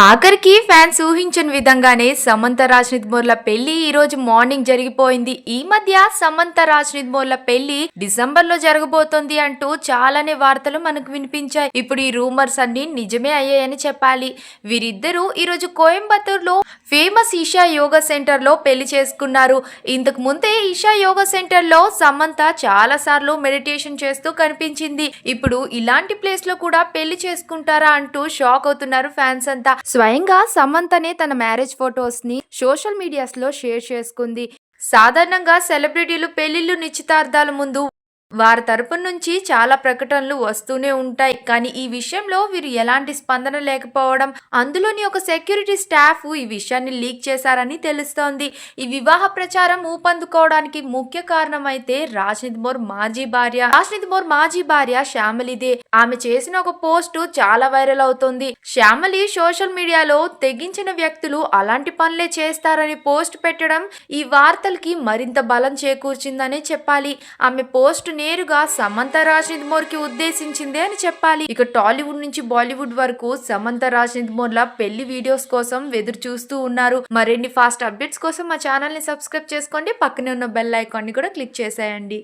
ఆఖరికి ఫ్యాన్స్ ఊహించని విధంగానే సమంత రాజ్నిత్ మోర్ల పెళ్ళి ఈ రోజు మార్నింగ్ జరిగిపోయింది. ఈ మధ్య సమంత రాజ్నిత్ మోర్ల పెళ్ళి డిసెంబర్లో జరగబోతోంది అంటూ చాలానే వార్తలు మనకు వినిపించాయి. ఇప్పుడు ఈ రూమర్స్ అన్ని నిజమే అయ్యాయని చెప్పాలి. వీరిద్దరూ ఈ రోజు కోయంబత్తూర్లో ఫేమస్ ఈషా యోగా సెంటర్లో పెళ్ళి చేసుకున్నారు. ఇంతకు ముందే ఈషా యోగా సెంటర్లో సమంత చాలా సార్లు మెడిటేషన్ చేస్తూ కనిపించింది. ఇప్పుడు ఇలాంటి ప్లేస్లో కూడా పెళ్ళి చేసుకుంటారా అంటూ షాక్ అవుతున్నారు ఫ్యాన్స్ అంతా. స్వయంగా సమంతనే తన మ్యారేజ్ ఫొటోస్ని సోషల్ మీడియాస్లో షేర్ చేసుకుంది. సాధారణంగా సెలబ్రిటీలు పెళ్ళిళ్ళు నిశ్చితార్థాల ముందు వారి తరపు నుంచి చాలా ప్రకటనలు వస్తూనే ఉంటాయి. కానీ ఈ విషయంలో వీరు ఎలాంటి స్పందన లేకపోవడం అందులోని ఒక సెక్యూరిటీ స్టాఫ్ ఈ విషయాన్ని లీక్ చేశారని తెలుస్తోంది. ఈ వివాహ ప్రచారం ఊపందుకోవడానికి ముఖ్య కారణం అయితే రాజ్నిత్ మోర్ మాజీ భార్య. రాజ్నిత్ మోర్ మాజీ భార్య శ్యామలిదే. ఆమె చేసిన ఒక పోస్ట్ చాలా వైరల్ అవుతుంది. శ్యామలి సోషల్ మీడియాలో తెగించిన వ్యక్తులు అలాంటి పనులే చేస్తారని పోస్ట్ పెట్టడం ఈ వార్తలకి మరింత బలం చేకూర్చిందనే చెప్పాలి. ఆమె పోస్ట్ నేరుగా సమంత రాజ్నిత్ మోర్కి ఉద్దేశించిందే అని చెప్పాలి. ఇక టాలీవుడ్ నుంచి బాలీవుడ్ వరకు సమంత రాజ్నిత్ లా పెళ్ళి వీడియోస్ కోసం ఎదురు చూస్తూ ఉన్నారు. మరిన్ని ఫాస్ట్ అప్డేట్స్ కోసం మా ఛానల్ని సబ్స్క్రైబ్ చేసుకోండి. పక్కనే ఉన్న బెల్ ఐకాన్ని కూడా క్లిక్ చేసేయండి.